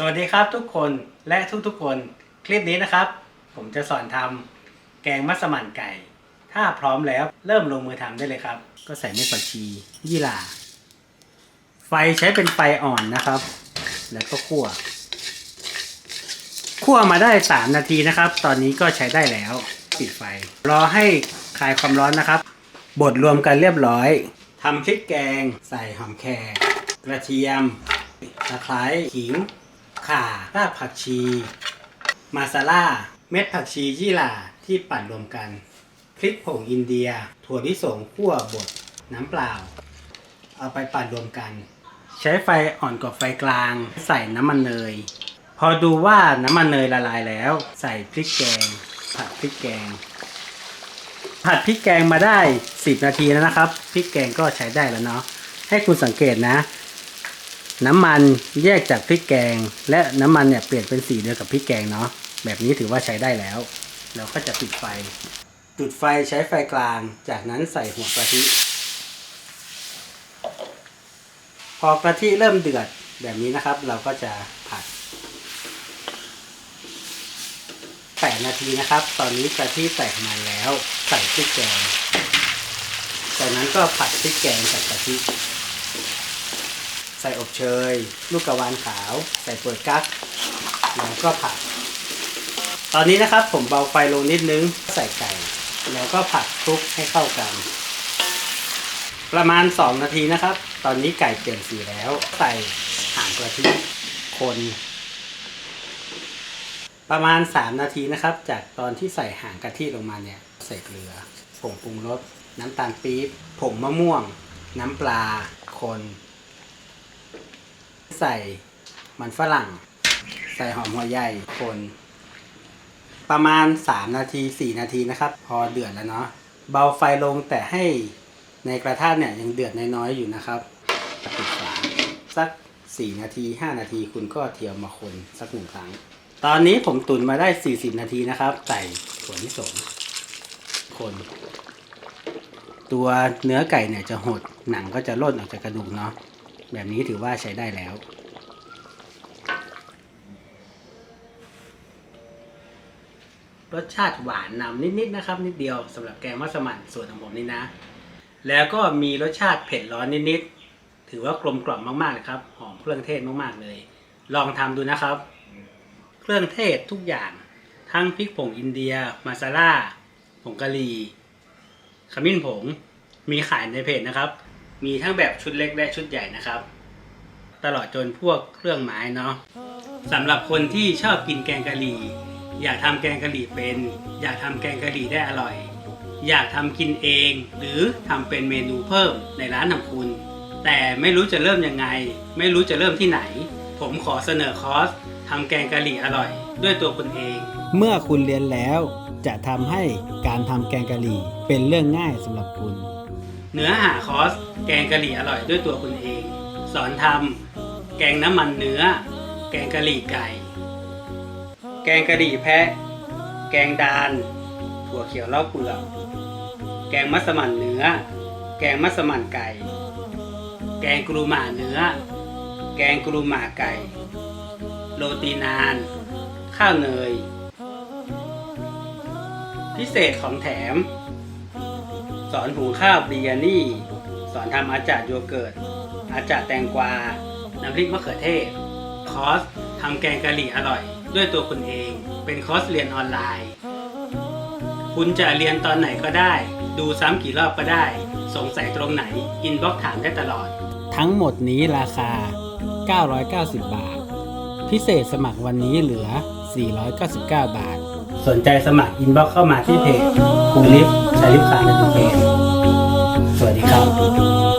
สวัสดีครับทุกคนและทุกๆคน คลิปนี้นะครับ ผมจะสอนทำแกงมัสมั่นไก่ ถ้าพร้อมแล้วเริ่มลงมือทำได้เลยครับ ก็ใส่เม็ดผักชียี่หร่า ไฟใช้เป็นไฟอ่อนนะครับ แล้วก็คั่ว คั่วมาได้ 3 นาทีนะครับ ตอนนี้ก็ใช้ได้แล้วปิดไฟ รอให้คลายความร้อนนะครับบดรวมกันเรียบร้อยทำพริกแกง ใส่หอมแครกระเทียมตะไคร้ขิง ข่ารากผักชี มาซาล่า เม็ดผักชียี่หร่าที่ปั่นรวมกัน พริกผงอินเดีย ถั่วลิสงคั่วบด น้ำเปล่า เอาไปปั่นรวมกัน ใช้ไฟอ่อนกว่าไฟกลาง ใส่น้ำมันเนย พอดูว่าน้ำมันเนยละลายแล้ว ใส่พริกแกง ผัดพริกแกง ผัดพริกแกงมาได้ 10 นาทีแล้วนะครับ พริกแกงก็ใช้ได้แล้วเนาะ ให้คุณสังเกตนะ น้ำมันแยกจากพริกแกง และน้ำมันเนี่ยเปลี่ยนเป็นสีเดียวกับพริกแกงเนาะแบบนี้ถือว่าใช้ได้แล้ว เราก็จะปิดไฟจุดไฟใช้ไฟกลาง จากนั้นใส่หัวกะทิ พอกะทิเริ่มเดือดแบบนี้นะครับ เราก็จะผัด8นาทีนะครับ ตอนนี้กะทิแตกมันแล้ว ใส่พริกแกง จากนั้นก็ผัดพริกแกงกับกะทิ ใส่อบเชย ลูกกระวานขาว ใส่เปิดกั๊กแล้วก็ผัด ตอนนี้นะครับผมเบาไฟลงนิดนึงใส่ไก่ แล้วก็ผัดคลุกให้เข้ากัน ประมาณ 2 นาทีนะครับ ตอนนี้ไก่เปลี่ยนสีแล้ว ใส่หางกระทิคนประมาณ 3 นาทีนะครับ จากตอนที่ใส่หางกะทิลงมาเนี่ยใส่เกลือผงปรุงรสน้ำตาลปี๊บผงมะม่วง น้ำปลา คน ใส่มันฝรั่ง ใส่หอมหัวใหญ่คน ประมาณ 3 นาที 4 นาทีนะครับ พอเดือดแล้วเนาะเบาไฟลงแต่ให้ในกระทะเนี่ยยังเดือดน้อยๆอยู่นะครับปิดฝาสัก 4 นาที 5 นาทีคุณก็เทียมมาคนสักหนึ่งครั้ง ตอนนี้ผมตุนมาได้ 40 นาทีนะครับ ใส่ถั่วลิสงคนตัวเนื้อไก่เนี่ยจะหดหนังก็จะล่นออกจากกระดูกเนาะ แบบนี้ถือว่าใช้ได้แล้วรสชาติหวานนำนิดๆนะครับ นิดเดียวสำหรับแกงมัสมั่นส่วนของผมนี่นะ แล้วก็มีรสชาติเผ็ดร้อนนิดๆถือว่ากลมกล่อมมากๆเลยครับ หอมเครื่องเทศมากๆเลย ลองทำดูนะครับ เครื่องเทศทุกอย่าง ทั้งพริกผงอินเดีย มาซาล่าผงกะหรี่ขมิ้นผงมีขายในเพจนะครับ มีทั้งแบบชุดเล็กและชุดใหญ่นะครับ ตลอดจนพวกเครื่องไม้เนาะสำหรับคนที่ชอบกินแกงกะหรี่ อยากทำแกงกะหรี่เป็น อยากทำแกงกะหรี่ได้อร่อย อยากทำกินเอง หรือทำเป็นเมนูเพิ่มในร้านของคุณ แต่ไม่รู้จะเริ่มยังไง ไม่รู้จะเริ่มที่ไหน ผมขอเสนอคอร์สทำแกงกะหรี่อร่อย ด้วยตัวคุณเอง เมื่อคุณเรียนแล้ว จะทำให้การทำแกงกะหรี่เป็นเรื่องง่ายสำหรับคุณ เนื้อหาคอส แกงกะหรี่อร่อยด้วยตัวคุณเอง สอนทำแกงน้ำมันเนื้อ แกงกะหรี่ไก่ แกงกะหรี่แพะ แกงดาน ถั่วเขียวเล่าเปลือกแกงมัสมั่นเนื้อ แกงมัสมั่นไก่ แกงกรูหม่าเนื้อ แกงกรูหม่าไก่ โรตีนาน ข้าวเนย พิเศษของแถม สอนหุงข้าวบิริยานี่ สอนทำอาจารย์โยเกิร์ต อาจารย์แตงกวา น้ำพริกมะเขือเทศ คอร์สทำแกงกะหรี่อร่อย ด้วยตัวคุณเอง เป็นคอร์สเรียนออนไลน์ คุณจะเรียนตอนไหนก็ได้ ดูซ้ำกี่รอบก็ได้ สงสัยตรงไหน อินบ็อกถามได้ตลอด ทั้งหมดนี้ราคา 990 บาท พิเศษสมัครวันนี้เหลือ 499 บาท สนใจสมัครอินบ็อกเข้ามาที่เพจคูลิฟชาลิฟต์ขายในเพจสวัสดีครับ